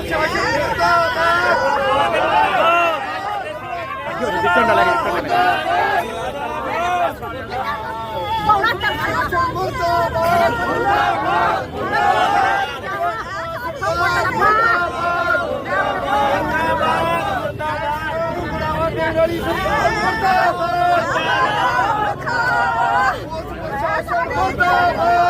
ਪ੍ਰਸ਼ਾਸਨ ਮੁਰਦਾਬਾਦ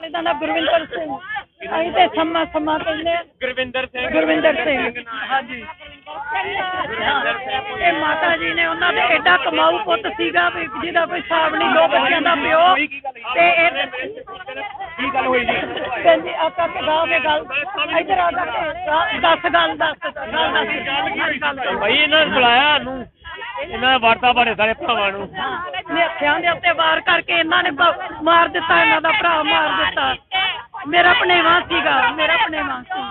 ਇਹਦਾ ਨਾਮ ਗੁਰਵਿੰਦਰ ਸਿੰਘ। ਅਸੀਂ ਤੇ ਸਮਾਂ ਸਮਾਂ ਕਹਿੰਦੇ ਆ। ਗੁਰਵਿੰਦਰ ਸਿੰਘ। ਗੁਰਵਿੰਦਰ ਸਿੰਘ। ਹਾਂਜੀ। ਇਹ ਮਾਤਾ ਜੀ ਨੇ ਉਹਨਾਂ ਦੇ ਐਡਾ ਕਮਾਊ ਪੁੱਤ ਸੀਗਾ ਵੀ ਜਿਹਦਾ ਕੋਈ ਹਿਸਾਬ ਨਹੀਂ ਦੋ ਬੱਚਿਆਂ ਦਾ ਪਿਓ। ਤੇ ਇਹ ਕੀ ਗੱਲ ਹੋਈ ਜੀ? ਕਹਿੰਦੀ ਆਪਾਂ ਕੇ ਗਾਓ ਕੇ ਗੱਲ ਇਧਰ ਆ ਕੇ। ਦੱਸ ਗੱਲ ਦੱਸ ਗੱਲ ਦੱਸ। ਗੱਲ ਭਾਈ ਇਹਨਾਂ ਨੇ ਬੁਲਾਇਆ ਨੂੰ ਇਹਨਾਂ ਨੇ ਵਾਰਤਾ ਬਾਰੇ ਸਾਰੇ ਭਰਾਵਾਂ ਨੂੰ। ਨਿਹੱਥਿਆਂ ਦੇ ਉੱਤੇ ਵਾਰ ਕਰਕੇ ਇਹਨਾਂ ਨੇ ਬ- ਮਾਰ ਦਿੱਤਾ ਇਹਨਾਂ ਦਾ ਭਰਾ ਮਾਰ ਦਿੱਤਾ। ਮੇਰਾ ਭਣੇਵਾ ਸੀਗਾ ਮੇਰਾ ਭਣੇਵਾ ਸੀ।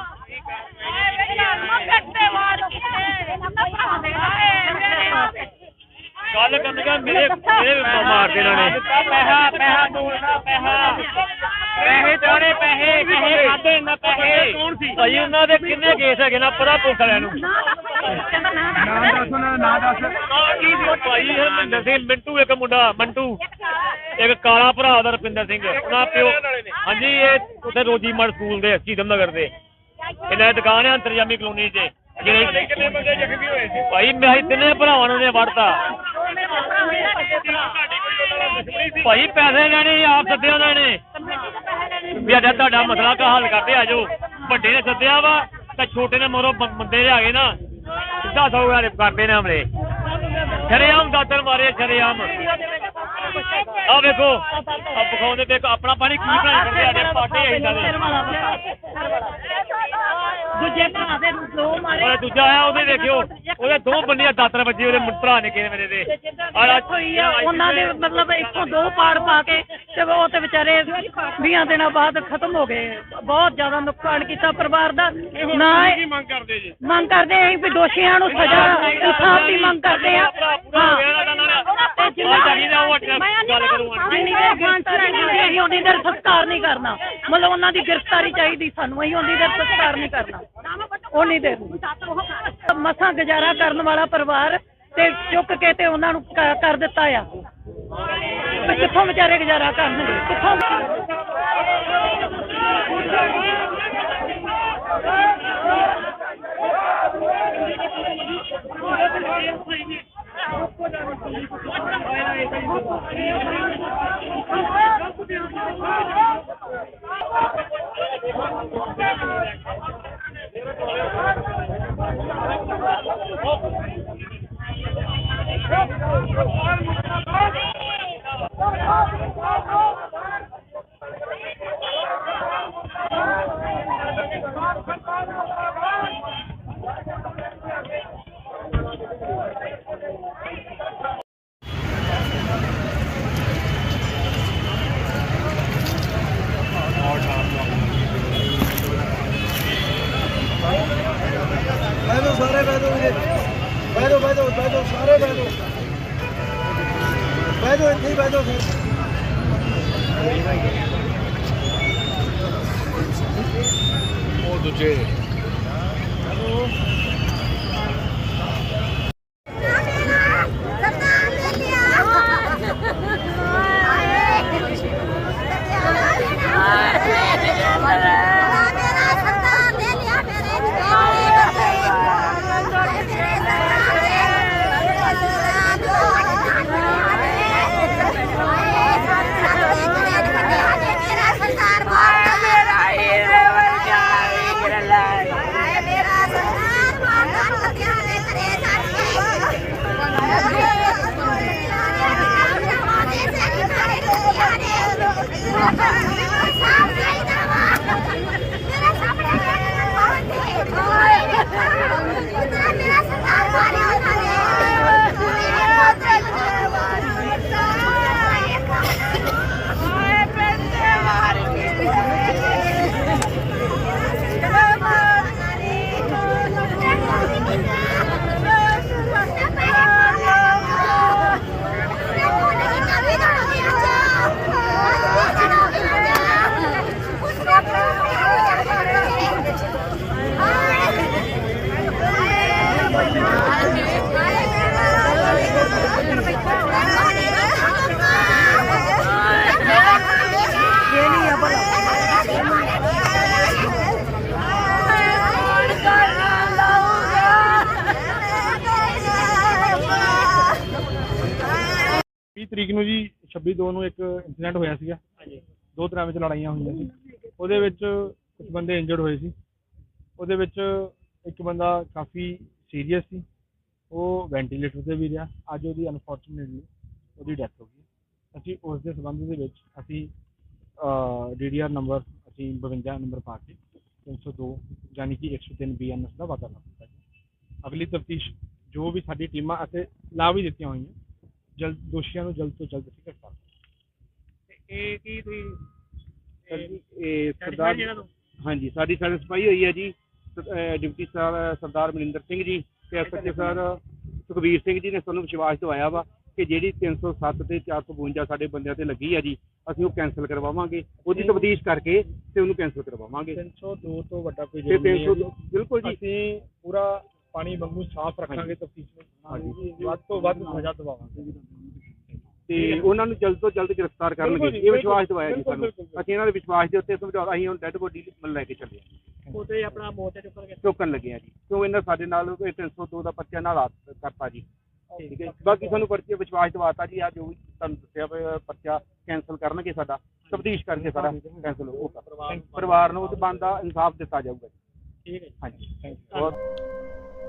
ਗੱਲ ਕਰਨਗਾ ਮੇਰੇ ਮੇਰੇ ਮਾਰ ਦੇ ਇਹਨਾਂ ਨੇ। ਪੈਸਾ ਪੈਸਾ ਤੋੜਨਾ ਪੈਸਾ। ਪੈਸੇ ਚਾੜੇ ਪੈਸੇ ਪੈਸੇ ਖਾਦੇ ਨਾ ਪੈਸੇ। ਕੌਣ ਸੀ? ਭਾਈ ਉਹਨਾਂ ਦੇ ਕਿੰਨੇ ਕੇਸ ਹੈਗੇ ਨਾ ਪਤਾ ਪੁਲਿਸ ਵਾਲਿਆਂ ਨੂੰ ਨਾਮ ਦੱਸ ਦੱਸ। ਨਾ ਕੀ ਸੀ? ਭਾਈ ਹਰਮਿੰਦਰ ਸਿੰਘ ਮਿੰਟੂ ਇੱਕ ਮੁੰਡਾ ਮੰਟੂ। ਇੱਕ ਕਾਲਾ ਭਰਾ ਦਾ ਰਪਿੰਦਰ ਸਿੰਘ। ਉਹਨਾਂ ਪਿਓ ਹਾਂਜੀ ਇਹ ਉੱਥੇ ਰੋਜੀ ਮੜ ਸਕੂਲ ਦੇ ਚੀਦਮ ਨਗਰ ਦੇ। ਇਹਨਾਂ ਦੀ ਦੁਕਾਨ ਹੈ ਅੰਤਰਜਾਮੀ ਕਲੋਨੀ 'ਚ। ਜਿਹੜੇ ਕਿੰਨੇ ਬੰਦੇ ਜ਼ਖਮੀ ਹੋਏ ਸੀ? ਭਾਈ ਮੈਂ ਤਿੰਨੇ ਭਰਾਵਾਂ ਨੂੰ ਨੇ ਵੜਤਾ ਭਾਈ ਪੈਸੇ ਲੈਣੇ ਆਪ ਸੱਦਿਆ ਉਹਨਾਂ ਨੇ? ਵੀ ਅੱਜ ਤੁਹਾਡਾ ਮਸਲਾ ਕਾ ਹੱਲ ਕਰਦੇ ਆ ਜਾਓ ਵੱਡੇ ਨੇ ਸੱਦਿਆ ਵਾ, ਤਾਂ ਛੋਟੇ ਨੇ ਮਰੋ ਬੰਦੇ ਲਿਆ ਗਏ ਨਾ ਸਿੱਧਾ ਸੌ ਵਾਲੇ ਕਰਦੇ ਨੇ ਹਮਲੇ। ਸ਼ਰੇਆਮ ਦਾਤਰ ਮਾਰੇ, ਸ਼ਰੇਆਮ। ਆ ਵੇਖੋ ਆ ਵਿਖਾਉਂਦੇ ਤੇ ਆਪਣਾ ਪਾਣੀ ਕੀ ਬਣਾਈ ਕਰਦੇ ਆ ਪਾਟੇ ਇਹਨਾਂ ਦੂਜੇ ਭਰਾ ਦੇ ਦੋ ਮਾਰੇ। ਔਰ ਦੂਜਾ ਆਇਆ ਉਹਦੇ ਵੇਖਿਓ ਉਹਦੇ ਦੋ ਬੰਦੀਆਂ ਦਾਤਰ ਵੱਜੇ ਉਹਦੇ ਮੁੰ- ਭਰਾ ਨੇ ਕਿਹਨੇ ਮੇਰੇ ਦੇ। ਔਰ ਅੱਜ ਹੋਈ ਆ ਉਹਨਾਂ ਦੇ ਮਤਲਬ ਇੱਕੋਂ ਦੋ ਪਾੜ ਪਾ ਕੇ ਤੇ ਉਹ ਤੇ ਵਿਚਾਰੇ 20 ਦਿਨਾਂ ਬਾਅਦ ਖਤਮ ਹੋ ਗਏ। ਬਹੁਤ ਜ਼ਿਆਦਾ ਨੁਕਸਾਨ ਕੀਤਾ ਪਰਿਵਾਰ ਦਾ। ਨਾ ਮੰਗ ਕਰਦੇ ਜੀ? ਮੰਗ ਕਰਦੇ ਆਂ ਵੀ ਦੋਸ਼ੀਆਂ ਨੂੰ ਸਜ਼ਾ ਇਨਸਾਫ ਦੀ ਮੰਗ ਕਰਦੇ ਆ ਹਾਂ ਤੇ ਜਿੰਨਾ ਚਾਹੀਦਾ ਉਹ ਅੱਜ ਗੱਲ ਕਰੂੰਗਾ ਜਿੰਨੀ ਦੇਰ ਗ੍ਰਿਫਤਾਰੀ ਨਹੀਂ ਹੁੰਦੀ ਦੇਰ ਸੰਸਕਾਰ ਨਹੀਂ ਕਰਨਾ। ਮਤਲਬ ਉਹਨਾਂ ਦੀ ਗ੍ਰਿਫਤਾਰੀ ਚਾਹੀਦੀ ਸਾਨੂੰ, ਅਸੀਂ ਉਨੀ ਦੇਰ ਸੰਸਕਾਰ ਨਹੀਂ ਕਰਨਾ। ਉਨੀ ਦੇਰ ਮਸਾਂ ਗੁਜ਼ਾਰਾ ਕਰਨ ਵਾਲਾ ਪਰਿਵਾਰ ਤੇ ਚੁੱਕ ਕੇ ਤੇ ਉਹਨਾਂ ਨੂੰ ਕ- ਕਰ ਦਿੱਤਾ ਆ। ਵੀ ਕਿੱਥੋਂ ਵਿਚਾਰੇ ਗੁਜ਼ਾਰਾ ਕਰਨਗੇ ਕਿੱਥੋਂ? Oh, ਬੈਠੋ ਇੱਥੇ ਹੀ ਬੈਠੋ ਫਿਰ। ਉਹ ਦੂਜੇ। Yeah. ਤਰੀਕ ਨੂੰ ਜੀ 26 ਦੋ ਨੂੰ ਇੱਕ ਇਨਸੀਡੈਂਟ ਹੋਇਆ ਸੀਗਾ। ਹਾਂਜੀ। ਦੋ ਤਰ੍ਹਾਂ ਵਿੱਚ ਲੜਾਈਆਂ ਹੋਈਆਂ ਸੀ। ਉਹਦੇ ਵਿੱਚ ਕੁਝ ਬੰਦੇ ਇੰਜਰਡ ਹੋਏ ਸੀ। ਉਹਦੇ ਵਿੱਚ ਇੱਕ ਬੰਦਾ ਕਾਫੀ ਸੀਰੀਅਸ ਸੀ। ਉਹ ਵੈਂਟੀਲੇਟਰ ਤੇ ਵੀ ਰਿਹਾ। ਅੱਜ ਉਹਦੀ ਅਨਫੋਰਚੂਨੇਟਲੀ ਉਹਦੀ ਡੈਥ ਹੋ ਗਈ। ਅਸੀਂ ਉਸ ਦੇ ਸੰਬੰਧ ਦੇ ਵਿੱਚ ਅਸੀਂ ਡੀਡੀਆਰ ਨੰਬਰ ਅਸੀਂ 52 ਨੰਬਰ ਪਾ ਕੇ 302 ਯਾਨੀ ਕਿ 103 ਬੀਐਨਐਸ ਦਾ ਜੀ। ਅਗਲੀ ਤਫਤੀਸ਼ ਜੋ ਵੀ ਸਾਡੀ ਟੀਮਾਂ ਅਤੇ ਲਾ ਵੀ ਦਿੱਤੀਆਂ ਹੋਈਆਂ ਜਲਦ ਦੋਸ਼ੀਆਂ ਨੂੰ ਜਲਦ ਤੋਂ ਜਲਦ ਅਸੀਂ ਗ੍ਰਿਫਤਾਰ ਕਰਾਂਗੇ। ਇਹ ਕੀ ਤੁਸੀਂ ਇਹ ਸਰਦਾਰ ਹਾਂਜੀ ਸਾਡੀ ਸੈਟੀਸਫਾਈ ਹੋਈ ਹੈ ਜੀ। ਸ- ਅਹ ਡਿਪਟੀ ਸਰ ਸਰਦਾਰ ਮਨਿੰਦਰ ਸਿੰਘ ਜੀ ਤੇ ਐਸਐਚਓ ਸਰ ਸੁਖਬੀਰ ਸਿੰਘ ਜੀ ਨੇ ਸਾਨੂੰ ਵਿਸ਼ਵਾਸ ਦਿਵਾਇਆ ਵਾ ਕਿ ਜਿਹੜੀ 307 ਤੇ 452 ਸਾਡੇ ਬੰਦਿਆਂ ਤੇ ਲੱਗੀ ਆ ਜੀ ਅਸੀਂ ਉਹ ਕੈਨਸਲ ਕਰਵਾਵਾਂਗੇ। ਉਹਦੀ ਤਬਦੀਸ਼ ਕਰਕੇ ਤੇ ਉਹਨੂੰ ਕੈਨਸਲ ਕਰਵਾਵਾਂਗੇ। 302 ਤੋਂ ਵੱਡਾ ਕੋਈ ਤੇ ਜ਼ਰੂਰੀ ਨਹੀਂ ਹੈ 302 ਬਿਲਕੁਲ ਜੀ। ਅਸੀਂ ਪੂਰਾ ਪਾਣੀ ਵਾਂਗੂ ਸਾਫ਼ ਰੱਖਾਂਗੇ ਤਫਤੀਸ਼ ਨੂੰ। ਹਾਂਜੀ। ਵੱਧ ਤੋਂ ਵੱਧ ਸਜ਼ਾ ਦਿਵਾਵਾਂਗੇ। ਤੇ ਉਹਨਾਂ ਨੂੰ ਜਲਦ ਤੋਂ ਜਲਦ ਗ੍ਰਿਫਤਾਰ ਕਰਨਗੇ। ਇਹ ਵਿਸ਼ਵਾਸ ਦਿਵਾਇਆ ਜੀ ਸਾਨੂੰ। ਅਸੀਂ ਇਹਨਾਂ ਦੇ ਵਿਸ਼ਵਾਸ ਦੇ ਉੱਤੇ ਸਮਝੌਤਾ ਅਸੀਂ ਹੁਣ ਡੈੱਡ ਬੋਡੀ ਲੈ ਕੇ ਚੱਲੇ ਉਹਦੇ ਆਪਣਾ ਮੋਰਚਾ ਚੁੱਕਣ ਗਏ ਚੁੱਕਣ ਲੱਗੇ ਆ ਜੀ। ਕਿਉਂ ਇਹਨਾਂ ਸਾਡੇ ਨਾਲ ਇਹ 302 ਦਾ ਪਰਚਾ ਨਾਲ ਕਰਤਾ ਜੀ। ਠੀਕ ਹੈ। ਬਾਕੀ ਸਾਨੂੰ ਪਰਚੇ ਵਿਸ਼ਵਾਸ ਦਿਵਾਤਾ ਜੀ। ਆ ਜੋ ਵੀ ਤੁਹਾਨੂੰ ਦੱਸਿਆ ਪਰਚਾ ਕੈਨਸਲ ਕਰਨਗੇ ਸਾਡਾ। ਤਬਦੀਸ਼ ਕਰਕੇ ਸਾਡਾ ਕੈਨਸਲ ਹੋਊਗਾ ਪਰਿਵਾਰ ਨੂੰ ਤੇ ਬਣਦਾ ਇਨਸਾਫ ਦਿੱਤਾ ਜਾਊਗਾ ਜੀ। ਠੀਕ ਹੈ ਹਾਂਜੀ। ਬਹੁਤ